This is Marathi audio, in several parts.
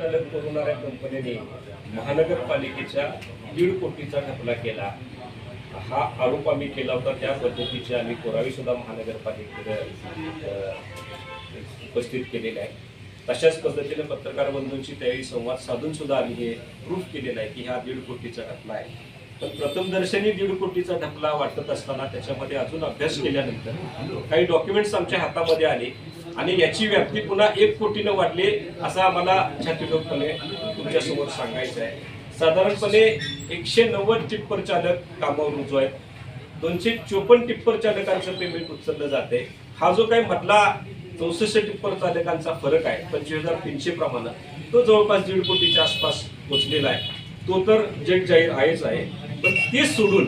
संचालन पुरवणाऱ्या कंपनीने महानगरपालिकेच्या दीड कोटीचा घपला केला. हा आरोप आम्ही केला होता त्या पद्धतीचे आम्ही पुरावेसुद्धा महानगरपालिकेकडे उपस्थित केलेले आहे तशाच पद्धतीने पत्रकार बंधूंशी त्यावेळी संवाद साधून सुद्धा आम्ही हे प्रूफ केलेलं आहे की हा दीड कोटीचा घपला आहे. पण प्रथमदर्शनी दीड कोटीचा ढकला वाटत असताना त्याच्यामध्ये अजून अभ्यास केल्यानंतर काही डॉक्युमेंट्स आमच्या हातामध्ये आले. आणि याची व्याप्ती पुन्हा एक कोटीनं वाढली असा आम्हाला छातीलोकपणे तुमच्यासमोर सांगायचं आहे. साधारणपणे एकशे नव्वद टिप्पर चालक कामावर रुजू आहेत. दोनशे चोपन्न टिप्पर चालकांचं पेमेंट उचललं जाते हा जो काही मधला चौसष्ट टिप्पर चालकांचा फरक आहे पंचवीस हजार तीनशे प्रमाणात तो जवळपास दीड कोटीच्या आसपास पोचलेला आहे. तो तर जग जाहीर आहेच आहे. पण ते सोडून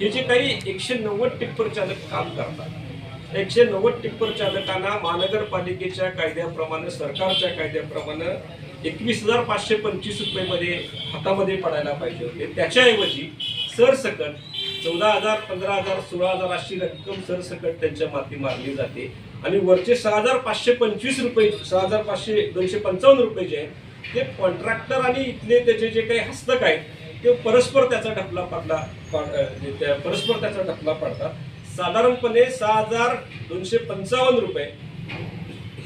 हे जे काही एकशे नव्वद टिप्पर चालक काम करतात एकशे नव्वद टिप्पर चालकांना महानगरपालिकेच्या कायद्याप्रमाणे सरकारच्या कायद्याप्रमाणे एकवीस हजार पाचशे पंचवीस रुपयेमध्ये हातामध्ये पडायला पाहिजे होते. त्याच्याऐवजी सरसकट चौदा हजार पंधरा हजार सोळा हजार अशी रक्कम सरसकट त्यांच्या माती मारली जाते. आणि वरचे सहा हजार पाचशे पंचवीस रुपये सहा हजार पाचशे दोनशे पंचावन्न रुपये जे आहेत ते कॉन्ट्रॅक्टर आणि इथले त्याचे जे काही हस्तक आहेत ते परस्पर त्याचा ढकला पडला पड- परस्पर त्याचा ढकला पडतात. साधारणपणे सहा हजार दोनशे पंचावन्न रुपये.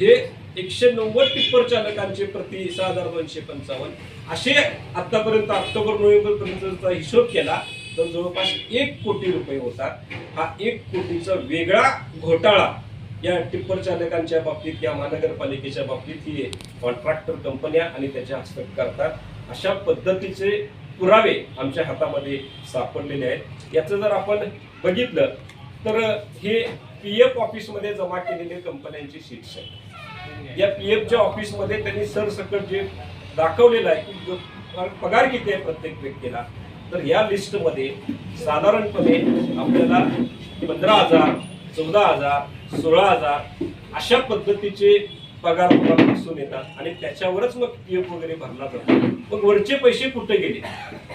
हे एकशे नव्वद टिप्पर चालकांचे प्रति सहा हजार दोनशे पंचावन्न. असे आतापर्यंत ऑक्टोबर नोव्हेंबर पर्यंतचा हिशोब केला तर जवळपास एक कोटी रुपये होता. हा एक कोटीचा वेगळा घोटाळा या टिप्पर चालकांच्या बाबतीत या महानगरपालिकेच्या बाबतीत ही कॉन्ट्रॅक्टर कंपन्या आणि त्याच्या हस्तक करतात. अशा पद्धतीचे पुरावे आमच्या हातामध्ये सापडलेले आहेत. याचं जर आपण बघितलं तर हे पी एफ ऑफिसमध्ये जमा केलेले कंपन्यांची शीट्स आहेत या पी एफच्या ऑफिसमध्ये त्यांनी सरसकट जे दाखवलेलं आहे की जो पगार किती आहे प्रत्येक व्यक्तीला तर या लिस्टमध्ये साधारणपणे आपल्याला पंधरा हजार चौदा हजार सोळा हजार अशा पद्धतीचे पगार दिसून येतात आणि त्याच्यावरच मग पी एफ वगैरे भरला जातो. मग वरचे पैसे कुठे गेले?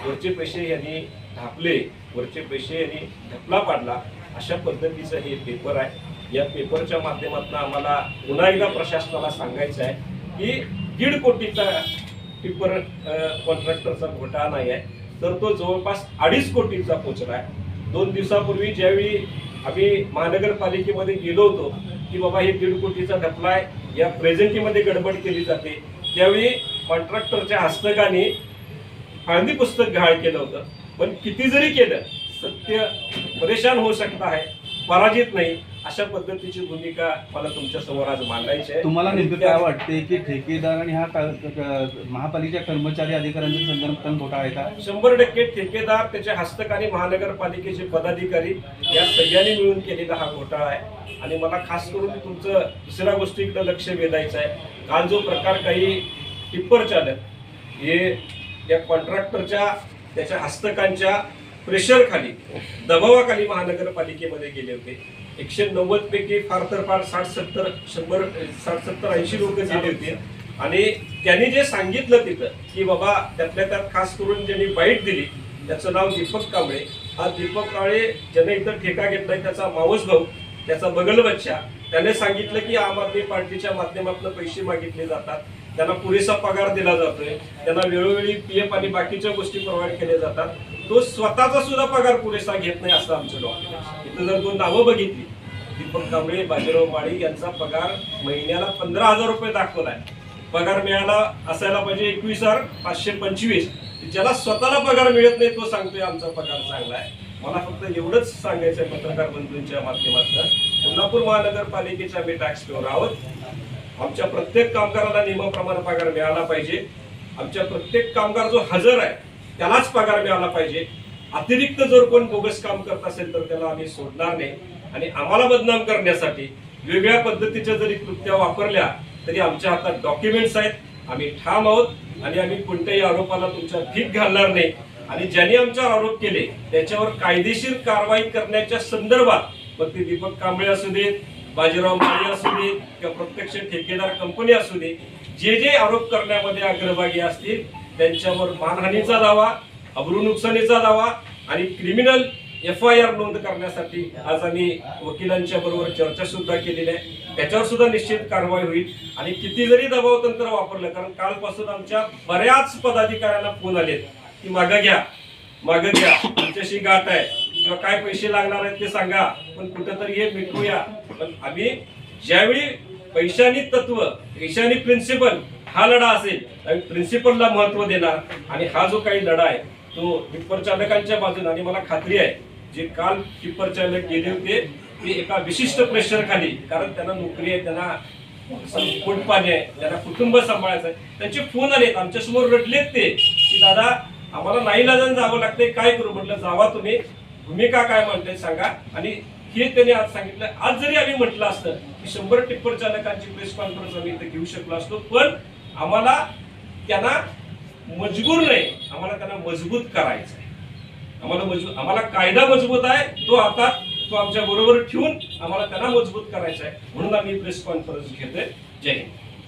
वरचे पैसे यांनी ढापले वरचे पैसे यांनी ढपला पाडला. अशा पद्धतीचं हे पेपर आहे. या पेपरच्या माध्यमातून आम्हाला पुन्हा एकदा प्रशासनाला सांगायचं आहे की दीड कोटीचा पेपर कॉन्ट्रॅक्टरचा घोटाळा नाही आहे. तर तो जवळपास अडीच कोटीचा पोचला आहे. दोन दिवसापूर्वी ज्यावेळी आम्ही महानगरपालिकेमध्ये गेलो होतो की बाबा हे दीड कोटीचा ढपला आहे. या प्रेझेंटीमध्ये गडबड केली जाते. त्यावेळी कॉन्ट्रॅक्टरच्या हस्तकाने हळदी पुस्तक घाळ केलं होतं. पण किती जरी केलं सत्य परेशान होऊ शकत आहे पराजित नाही अशा पद्धतीची भूमिका मला तुमच्यासमोर आज मांडायची आहे. तुम्हाला नेमकं काय वाटते की ठेकेदार आणि हा महापालिकेच्या कर्मचारी अधिकाऱ्यांचा संदर्भ घोटाळा आहे का? शंभर टक्के ठेकेदार त्याच्या हस्तकाने महानगरपालिकेचे पदाधिकारी या सगळ्यांनी मिळून केलेला हा घोटाळा आहे. आणि मला खास करून तुमचं दुसऱ्या गोष्टीकडे लक्ष वेधायचं आहे. काल जो प्रकार काही टिप्पर चालक हे या कॉन्ट्रॅक्टरच्या त्याच्या हस्तकांच्या प्रेशर खाली दबावाखाली महानगरपालिकेमध्ये गेले होते. एकशे नव्वद पैकी फार तर फार साठ सत्तर शंभर साठ सत्तर ऐंशी लोक गेले होते. आणि त्यांनी जे सांगितलं तिथं की बाबा त्यातल्या त्यात खास करून ज्यांनी बाईट दिली त्याचं नाव दीपक कांबळे. हा दीपक काळे ज्याने इथं ठेका घेतलाय त्याचा मावस भाऊ त्याचा बगल बच्चा त्याने सांगितलं की आम आदमी पार्टीच्या माध्यमातून पैसे मागितले जातात. त्यांना पुरेसा पगार दिला जातोय त्यांना वेळोवेळी पी एफ आणि बाकीच्या गोष्टी प्रोव्हाइड केल्या जातात तो स्वतःचा सुद्धा पगार पुरेसा घेत नाही असं आमचं डॉक्टर इथं जर दोन नावं बघितली दीपक कांबळे बाजीराव माळी यांचा पगार महिन्याला पंधरा हजार रुपये दाखवलाय पगार मिळाला असायला पाहिजे एकवीस हजार पाचशे पंचवीस. ज्याला स्वतःला पगार मिळत नाही तो सांगतोय आमचा पगार चांगला आहे. मला फक्त एवढंच सांगायचं आहे पत्रकार बंधूंच्या माध्यमातून. कोल्हापूर महानगरपालिकेच्या आम्ही टॅक्स पेवर आहोत. आमच्या प्रत्येक कामगाराला नियमाप्रमाणे पगार मिळाला पाहिजे. आमच्या प्रत्येक कामगार जो हजर आहे त्यालाच पगार मिळाला पाहिजे. अतिरिक्त जर कोण बोगस काम करत असेल तर त्याला आम्ही सोडणार नाही. आणि आम्हाला बदनाम करण्यासाठी वेगळ्या पद्धतीच्या जरी कृत्या वापरल्या तरी आमच्या हातात डॉक्युमेंट्स आहेत. आम्ही ठाम आहोत आणि आम्ही कोणत्याही आरोपाला तुमच्या भीक घालणार नाही. आणि ज्यांनी आमच्यावर आरोप केले त्याच्यावर कायदेशीर कारवाई करण्याच्या संदर्भात मग ते दीपक कांबळे असू देत बाजीराव माळी असू दे किंवा प्रत्यक्ष ठेकेदार कंपनी असू दे जे जे आरोप करण्यामध्ये अग्रभागी असतील त्यांच्यावर मानहानीचा दावा अब्रू नुकसानीचा दावा आणि क्रिमिनल एफ आय आर नोंद करण्यासाठी आज आम्ही वकिलांच्या बरोबर चर्चा सुद्धा केलेली आहे. त्याच्यावर सुद्धा निश्चित कारवाई होईल आणि किती जरी दबाव तंत्र वापरलं कारण कालपासून आमच्या बऱ्याच पदाधिकाऱ्यांना फोन आलेत की मागं घ्या मागं घ्या आमच्याशी गाठ आहे. किंवा काय पैसे लागणार आहेत ते सांगा पण कुठंतरी हे भेटूया पण आम्ही ज्यावेळी पैशानी तत्व पैशानी प्रिन्सिपल हा लढा असेल आम्ही प्रिन्सिपलला महत्त्व देणार. आणि हा जो काही लढा आहे तो टिप्पर चालकांच्या बाजूने आणि मला खात्री आहे जे काल टिप्पर चालक गेले होते ते एका विशिष्ट प्रेशर खाली कारण त्यांना नोकरी आहे त्यांना पोटपाणी आहे त्यांना कुटुंब सांभाळायचं आहे. त्यांचे फोन आलेत आमच्यासमोर रडलेत ते की दादा आम्हाला नाही जावं लागतंय काय करू? म्हटलं जावा तुम्ही. भूमिका काय म्हणते सांगा. आणि हे त्यांनी आज सांगितलं. आज जरी आम्ही म्हटलं असतं की शंभर टिप्पर चालकांची प्रेस कॉन्फरन्स आम्ही इथे घेऊ शकलो असतो पण आम्हाला त्यांना मजबूर नाही. आम्हाला त्यांना मजबूत करायचं आहे आम्हाला मजबूत आम्हाला कायदा मजबूत आहे. तो आता तो आमच्या बरोबर ठेवून आम्हाला त्यांना मजबूत करायचा आहे म्हणून आम्ही प्रेस कॉन्फरन्स घेतोय. जय हिंद.